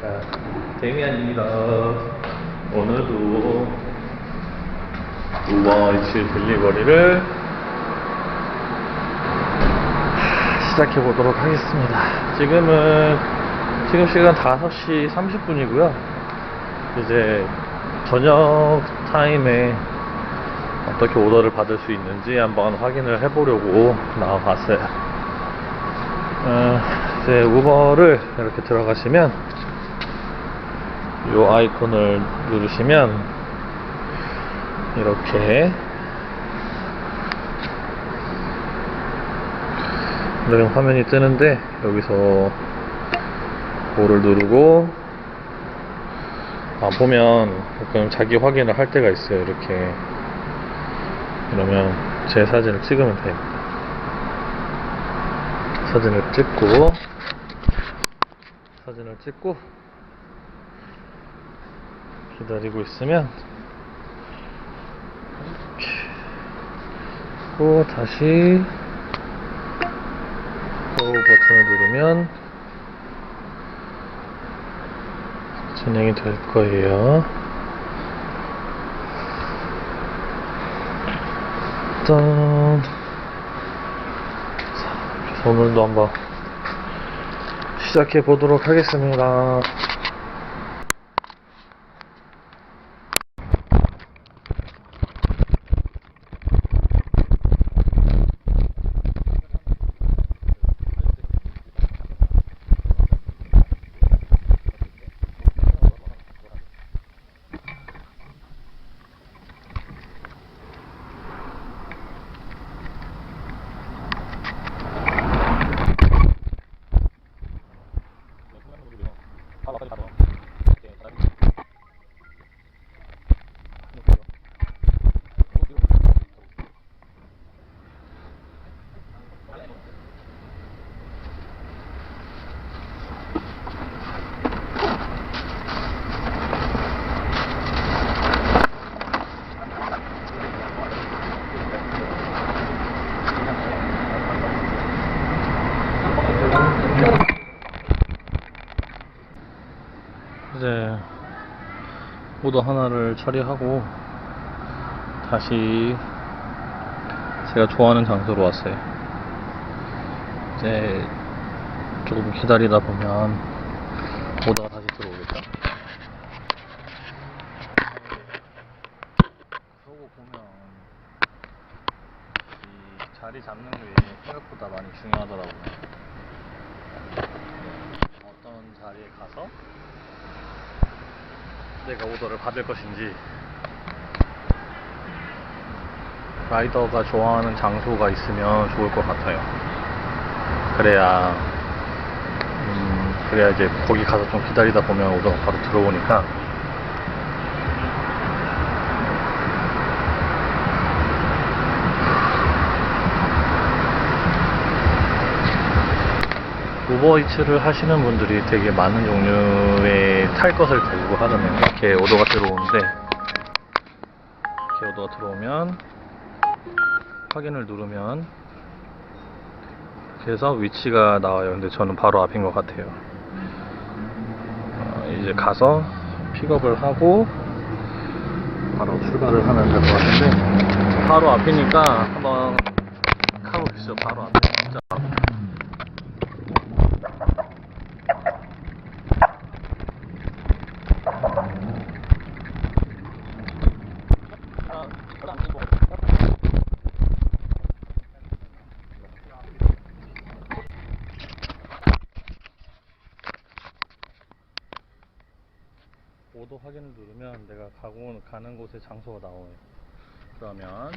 자, 데미안입니다. 오늘도 우버이츠 딜리버리를 시작해 보도록 하겠습니다. 지금은 지금 시간 5시 30분이고요. 이제 저녁 타임에 어떻게 오더를 받을 수 있는지 한번 확인을 해보려고 나와봤어요. 어, 이제 우버를 이렇게 들어가시면 이 아이콘을 누르시면 이렇게 이런 화면이 뜨는데 여기서 뭐를 누르고 아 보면 가끔 자기 확인을 할 때가 있어요. 이렇게. 그러면 제 사진을 찍으면 돼요. 사진을 찍고 사진을 찍고 기다리고 있으면 이렇게 또 다시 고 버튼을 누르면 진행이 될 거예요. 그래서 오늘도 한번 시작해 보도록 하겠습니다. 이제 오더 하나를 처리하고 다시 제가 좋아하는 장소로 왔어요. 이제 조금 기다리다 보면 오더가 다시 들어오겠죠. 그러고 보면 이 자리 잡는 게 생각보다 많이 중요하더라고요. 어떤 자리에 가서 내가 오더를 받을 것인지 라이더가 좋아하는 장소가 있으면 좋을 것 같아요. 그래야 음, 그래야 이제 거기 가서 좀 기다리다 보면 오더가 바로 들어오니까 우버이츠를 하시는 분들이 되게 많은 종류의 탈 것을 데리고 하잖아요. 이렇게 오더가 들어오는데 이렇게 오더가 들어오면 확인을 누르면 그래서 위치가 나와요. 근데 저는 바로 앞인 것 같아요. 어, 이제 가서 픽업을 하고 바로 출발을 하면 될 것 같은데 바로 앞이니까 한번 가보시죠. 바로 앞에 진짜 앞. 오도 확인을 누르면 내가 가고 가는 곳의 장소가 나와요. 그러면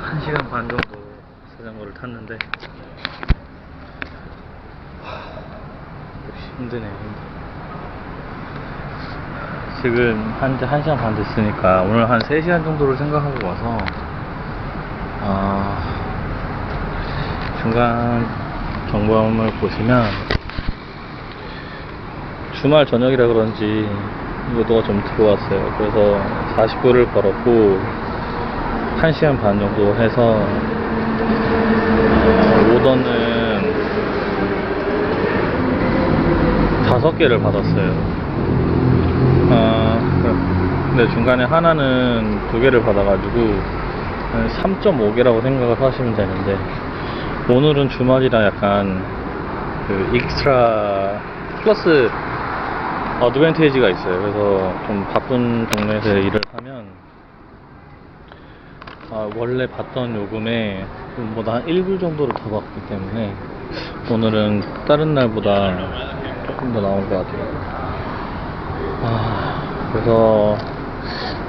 한 시간 반 정도 자전거를 탔는데 하, 힘드네요. 힘들어. 지금 한, 한 시간 반 됐으니까 오늘 한 3시간 정도를 생각하고 와서 아, 중간 경보음을 보시면 주말 저녁이라 그런지 오더가 좀 들어왔어요. 그래서 40불을 걸었고 1시간 반 정도 해서 어, 오더는 다섯 개를 받았어요. 아, 근데 중간에 하나는 두 개를 받아가지고 3.5개라고 생각을 하시면 되는데 오늘은 주말이라 약간 그 익스트라 플러스 어드밴티지가 있어요. 그래서 좀 바쁜 동네에서 일을 하면 아, 원래 받던 요금에 뭐한 1불 정도를 더 받기 때문에 오늘은 다른 날보다 조금 더 나온 것 같아요. 아, 그래서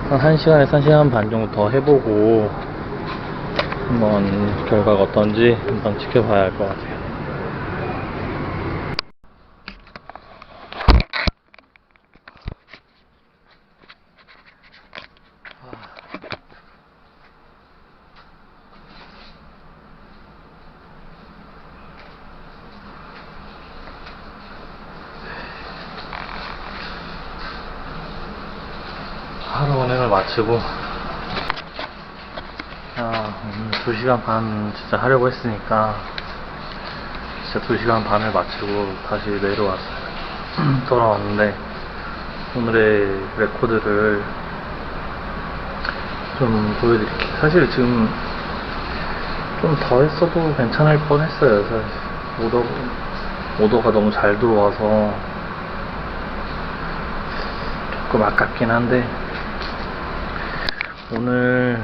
한 1시간에서 1시간 반 정도 더 해보고 한번 결과가 어떤지 한번 지켜봐야 할 것 같아요. 하루 운행을 마치고 아, 오늘 2시간 반 진짜 하려고 했으니까 진짜 2시간 반을 마치고 다시 내려왔어요. 돌아왔는데 오늘의 레코드를 좀 보여드릴게요. 사실 지금 좀 더 했어도 괜찮을 뻔 했어요. 사실 오더, 오더가 너무 잘 들어와서 조금 아깝긴 한데 오늘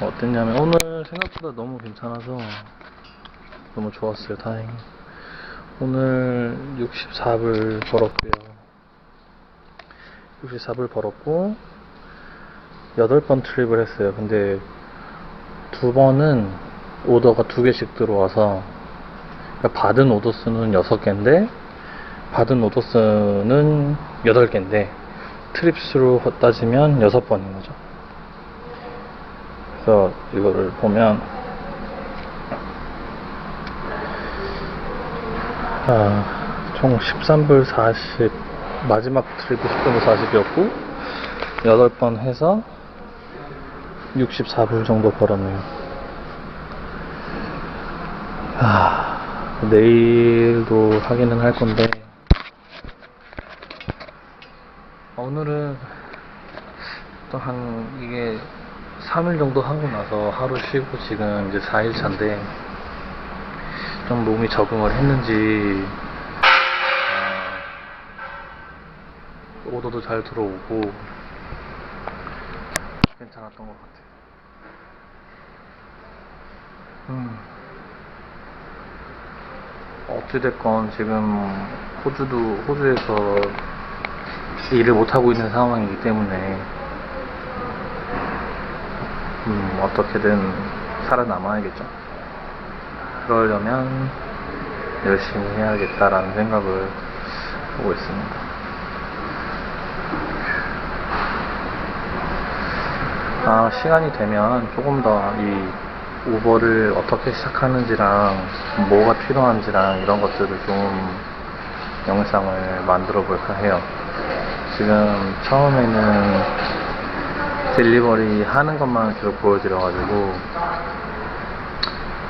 어땠냐면 오늘 생각보다 너무 괜찮아서 너무 좋았어요 다행히. 오늘 64불 벌었고요. 64불 벌었고 8번 트립을 했어요. 근데 두 번은 오더가 두 개씩 들어와서 그러니까 받은 오더 수는 6개인데 받은 오더 수는 8개인데 트립 수로 따지면 6번인 거죠 그래서 이거를 보면 아, 총 13불 40 마지막 트립이 13불 40이었고 8번 해서 64불 정도 벌었네요. 아, 내일도 하기는 할 건데. 오늘은 또 한 이게 3일 정도 하고 나서 하루 쉬고 지금 이제 4일 차인데 좀 몸이 적응을 했는지 어, 오더도 잘 들어오고 괜찮았던 것 같아요. 음. 어찌됐건 지금 호주도 호주에서 일을 못하고 있는 상황이기 때문에 음, 어떻게든 살아남아야겠죠. 그러려면 열심히 해야겠다라는 생각을 하고 있습니다. 아, 시간이 되면 조금 더 이 우버를 어떻게 시작하는지랑 뭐가 필요한지랑 이런 것들을 좀 영상을 만들어 볼까 해요. 지금 처음에는 딜리버리 하는 것만 계속 보여드려가지고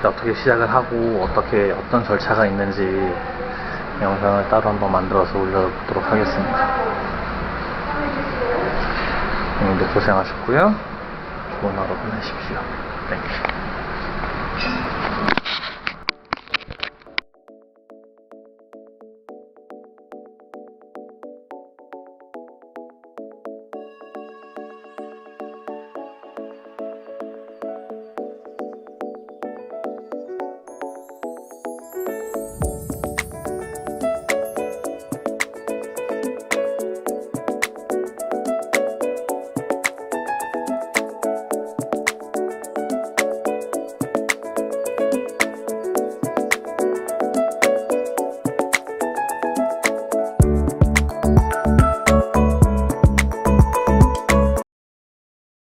어떻게 시작을 하고 어떻게 어떤 절차가 있는지 영상을 따로 한번 만들어서 올려보도록 하겠습니다. 오늘도 고생하셨고요. 좋은 하루 보내십시오. 네.